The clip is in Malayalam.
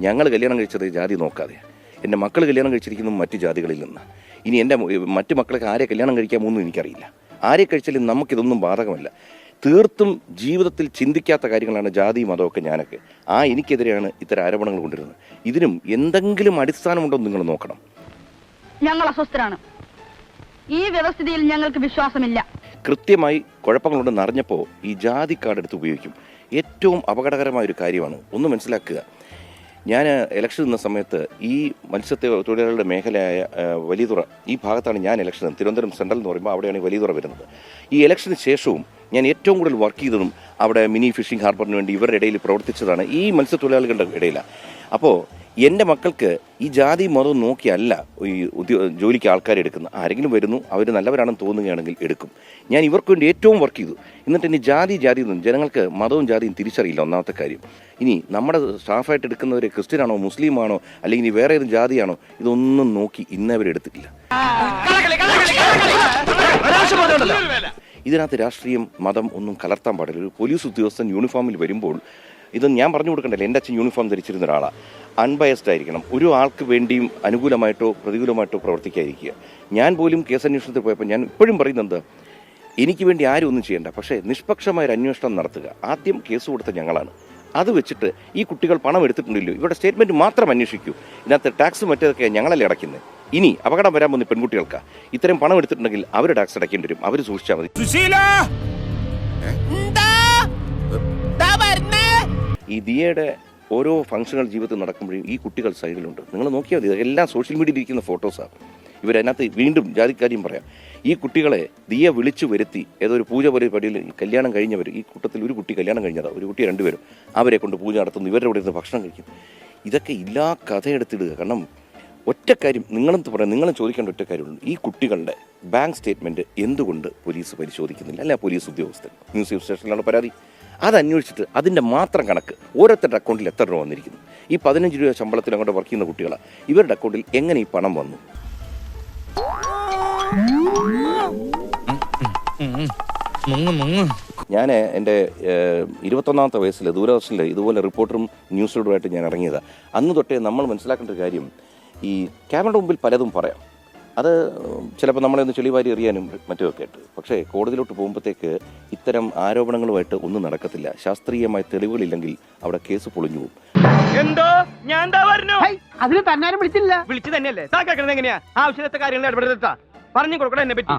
ഞങ്ങൾ കല്യാണം കഴിച്ചത് ജാതി നോക്കാതെ. എന്റെ മക്കൾ കല്യാണം കഴിച്ചിരിക്കുന്നു മറ്റു ജാതികളിൽ നിന്ന്. ഇനി എന്റെ മറ്റു മക്കളൊക്കെ ആരെ കല്യാണം കഴിക്കാമോന്നും എനിക്കറിയില്ല. ആരെ കഴിച്ചാലും നമുക്കിതൊന്നും ബാധകമല്ല. തീർത്തും ജീവിതത്തിൽ ചിന്തിക്കാത്ത കാര്യങ്ങളാണ് ജാതി മതമൊക്കെ ഞാനൊക്കെ. ആ എനിക്കെതിരെയാണ് ഇത്തരം ആരോപണങ്ങൾ കൊണ്ടിരുന്നത്. ഇതിനും എന്തെങ്കിലും അടിസ്ഥാനമുണ്ടോ എന്ന് നിങ്ങൾ നോക്കണം. ഞങ്ങൾ അസ്വസ്ഥരാണ്. ഈ വ്യവസ്ഥിതിയിൽ ഞങ്ങൾക്ക് വിശ്വാസമില്ല. കൃത്യമായി കുഴപ്പങ്ങളുണ്ടെന്ന് അറിഞ്ഞപ്പോൾ ഈ ജാതി കാർഡ് എടുത്ത് ഉപയോഗിക്കും. ഏറ്റവും അപകടകരമായ ഒരു കാര്യമാണ്. ഒന്ന് മനസ്സിലാക്കുക. ഞാൻ ഇലക്ഷൻ നിന്ന സമയത്ത് ഈ മത്സ്യത്തെ തൊഴിലാളികളുടെ മേഖലയായ വലിയതുറ ഈ ഭാഗത്താണ് ഞാൻ ഇലക്ഷൻ തിരുവനന്തപുരം സെൻട്രൽ എന്ന് പറയുമ്പോൾ അവിടെയാണ് ഈ വലിയതുറ വരുന്നത്. ഈ ഇലക്ഷന് ശേഷവും ഞാൻ ഏറ്റവും കൂടുതൽ വർക്ക് ചെയ്തതും അവിടെ മിനി ഫിഷിംഗ് ഹാർബറിന് വേണ്ടി ഇവരുടെ ഇടയിൽ പ്രവർത്തിച്ചതാണ് ഈ മത്സ്യത്തൊഴിലാളികളുടെ ഇടയിലാണ് അപ്പോൾ എന്റെ മക്കൾക്ക് ഈ ജാതി മതവും നോക്കിയല്ല ഈ ഉദ്യോ ജോലിക്ക് ആൾക്കാർ എടുക്കുന്നത് ആരെങ്കിലും വരുന്നു അവർ നല്ലവരാണെന്ന് തോന്നുകയാണെങ്കിൽ എടുക്കും. ഞാൻ ഇവർക്ക് വേണ്ടി ഏറ്റവും വർക്ക് ചെയ്തു. എന്നിട്ട് ഇനി ജാതി ജാതി ജനങ്ങൾക്ക് മതവും ജാതിയും തിരിച്ചറിയില്ല ഒന്നാമത്തെ കാര്യം. ഇനി നമ്മുടെ സ്റ്റാഫായിട്ട് എടുക്കുന്നവർ ക്രിസ്ത്യനാണോ മുസ്ലിമാണോ അല്ലെങ്കിൽ ഇനി വേറെ ഏത് ജാതിയാണോ ഇതൊന്നും നോക്കി ഇന്നവരെടുത്തിട്ടില്ല ഇതിനകത്ത് രാഷ്ട്രീയം മതം ഒന്നും കലർത്താൻ പാടില്ല. ഒരു പോലീസ് ഉദ്യോഗസ്ഥൻ യൂണിഫോമിൽ വരുമ്പോൾ ഇത് ഞാൻ പറഞ്ഞു കൊടുക്കണ്ടല്ലോ. എന്റെ അച്ഛൻ യൂണിഫോം ധരിച്ചിരുന്ന ഒരാളാണ് അൺബയസ്ഡ് ആയിരിക്കണം. ഒരു ആൾക്ക് വേണ്ടിയും അനുകൂലമായിട്ടോ പ്രതികൂലമായിട്ടോ പ്രവർത്തിക്കാതിരിക്കുക. ഞാൻ പോലും കേസ് അന്വേഷണത്തിൽ പോയപ്പോൾ ഞാൻ ഇപ്പോഴും പറയുന്നത് എനിക്ക് വേണ്ടി ആരും ഒന്നും ചെയ്യേണ്ട. പക്ഷേ നിഷ്പക്ഷമായ ഒരു അന്വേഷണം നടത്തുക. ആദ്യം കേസ് കൊടുത്ത ഞങ്ങളാണ്. അത് വെച്ചിട്ട് ഈ കുട്ടികൾ പണം എടുത്തിട്ടുണ്ടല്ലോ. ഇവരുടെ സ്റ്റേറ്റ്മെന്റ് മാത്രം അന്വേഷിക്കൂ. ഇതിനകത്ത് ടാക്സ് മറ്റേതൊക്കെ ഞങ്ങളല്ലേ അടയ്ക്കുന്നത്. ഇനി അപകടം വരാൻ പോകുന്ന പെൺകുട്ടികൾക്ക്. ഇത്തരം പണം എടുത്തിട്ടുണ്ടെങ്കിൽ അവർ ടാക്സ് അടയ്ക്കേണ്ടി വരും. അവർ സൂക്ഷിച്ചാൽ മതി. ഈ ദിയയുടെ ഓരോ ഫംഗ്ഷനുകൾ ജീവിതത്തിൽ നടക്കുമ്പോഴും ഈ കുട്ടികൾ സൈഡിലുണ്ട്. നിങ്ങൾ നോക്കിയാൽ മതി ഇതെല്ലാം സോഷ്യൽ മീഡിയയിൽ ഇരിക്കുന്ന ഫോട്ടോസാണ് ഇവരതിനകത്ത് വീണ്ടും ജാതിക്കാര്യം പറയാം. ഈ കുട്ടികളെ ദിയ വിളിച്ചു വരുത്തി ഏതോ ഒരു പൂജ പരിപാടിയിൽ പടിയിൽ കല്യാണം കഴിഞ്ഞവർ ഈ കൂട്ടത്തിൽ ഒരു കുട്ടി കല്യാണം കഴിഞ്ഞതാണ് ഒരു കുട്ടി രണ്ടുപേരും അവരെ കൊണ്ട് പൂജ നടത്തുന്നു ഇവരുടെ ഇവിടെ ഇരുന്ന് ഭക്ഷണം കഴിക്കും. ഇതൊക്കെ ഇല്ലാ കഥയെടുത്തിടുക. കാരണം ഒറ്റ കാര്യം നിങ്ങളും പറയാം നിങ്ങളും ചോദിക്കേണ്ട ഒറ്റ കാര്യമുള്ളൂ ഈ കുട്ടികളുടെ ബാങ്ക് സ്റ്റേറ്റ്മെന്റ് എന്തുകൊണ്ട് പോലീസ് പരിശോധിക്കുന്നില്ല? അല്ല പോലീസ് ഉദ്യോഗസ്ഥൻ. മ്യൂസിയം സ്റ്റേഷനിലാണ് പരാതി. അത് അന്വേഷിച്ചിട്ട് അതിന്റെ മാത്രം കണക്ക് ഓരോരുത്തരുടെ അക്കൗണ്ടിൽ എത്ര രൂപ വന്നിരിക്കുന്നു? ഈ പതിനഞ്ച് രൂപ ശമ്പളത്തിൽ അങ്ങോട്ട് വർക്ക് ചെയ്യുന്ന കുട്ടികളാണ് ഇവരുടെ അക്കൗണ്ടിൽ എങ്ങനെ ഈ പണം വന്നു? ഞാൻ എന്റെ ഇരുപത്തൊന്നാമത്തെ വയസ്സിൽ ദൂരദർശനിൽ ഇതുപോലെ റിപ്പോർട്ടറും ന്യൂസ് റീഡറുമായിട്ട് ഞാൻ ഇറങ്ങിയതാണ് അന്ന് തൊട്ടേ നമ്മൾ മനസ്സിലാക്കേണ്ട ഒരു കാര്യം ഈ ക്യാമറയുടെ മുമ്പിൽ പലതും പറയാം. അത് ചിലപ്പോൾ നമ്മളെ ഒന്ന് ചെളിവാരി എറിയാനും മറ്റുമൊക്കെ ആയിട്ട്. പക്ഷേ കോടതിയിലോട്ട് പോകുമ്പോഴത്തേക്ക് ഇത്തരം ആരോപണങ്ങളുമായിട്ട് ഒന്നും നടക്കത്തില്ല. ശാസ്ത്രീയമായ തെളിവുകളില്ലെങ്കിൽ അവിടെ കേസ് പൊളിഞ്ഞു പോകും. എന്തോ? ഞാൻ എന്താ പറഞ്ഞു? അതിന് തന്നാരും വിളിച്ചില്ല. വിളിച്ചു തന്നെയല്ലേ? താ കേൾക്കണത് എങ്ങനെയാ? ആവശ്യത്തെ കാര്യങ്ങൾ ഇടപെടുത്താ പറഞ്ഞു കൊടുക്കണം എന്നെ പറ്റി